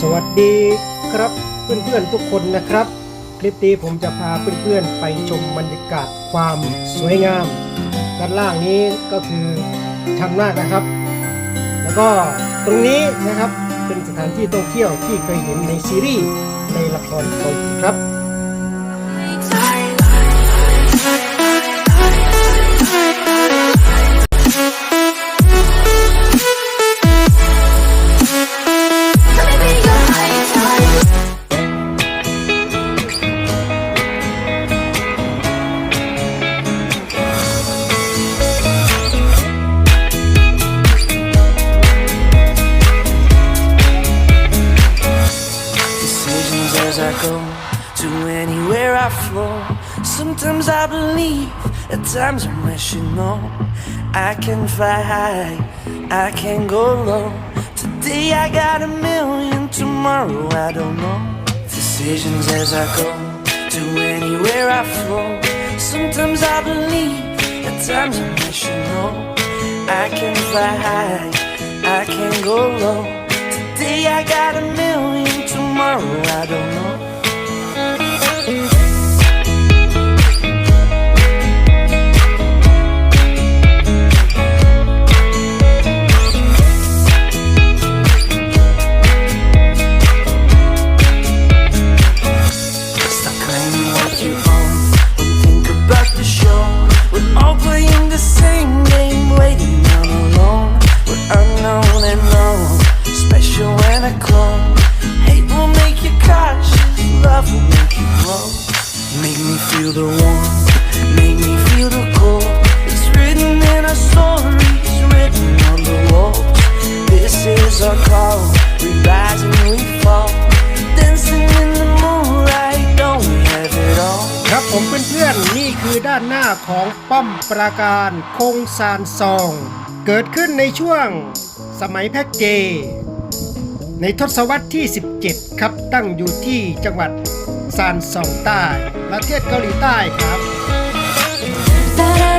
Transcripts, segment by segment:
สวัสดีครับเพื่อนๆทุกคนนะครับ คลิปนี้ผมจะพาเพื่อนๆไปชมบรรยากาศความสวยงาม ด้านล่างนี้ก็คือชันมากนะครับ แล้วก็ตรงนี้นะครับเป็นสถานที่ท่องเที่ยวที่เคยเห็นในซีรีส์ในละครเกาหลีครับ go to anywhere I flow. Sometimes I believe, at times I wish you know. I can fly high, I can go low. Today I got a million, tomorrow I don't know. Decisions as I go to anywhere I flow. Sometimes I believe, at times I wish you know. I can fly high, I can go low. Today I got a million, tomorrow I don't know. Special and a clone. Hate will make you cautious, love will make you grow. Make me feel the warmth, make me feel the cold. It's written in our stories, written on the walls. This is our call. We rise and we fall, dancing in the moonlight. Don't we have it all? ครับผมเพื่อนๆนี่คือด้านหน้าของป้อมปราการคงซานซอง เกิดขึ้นในช่วงสมัยแพ็กเจ ในทศวรรษที่ 17 ครับตั้งอยู่ที่จังหวัดซานซองใต้ ประเทศเกาหลีใต้ครับ따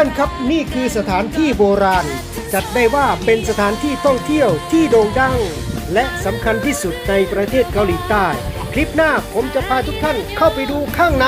อนๆครับนี่คือสถานที่โบราณ จัดได้ว่าเป็นสถานที่ท่องเที่ยวที่โด่งดัง และสำคัญที่สุดในประเทศเกาหลีใต้ คลิปหน้าผมจะพาทุกท่านเข้าไปดูข้างใน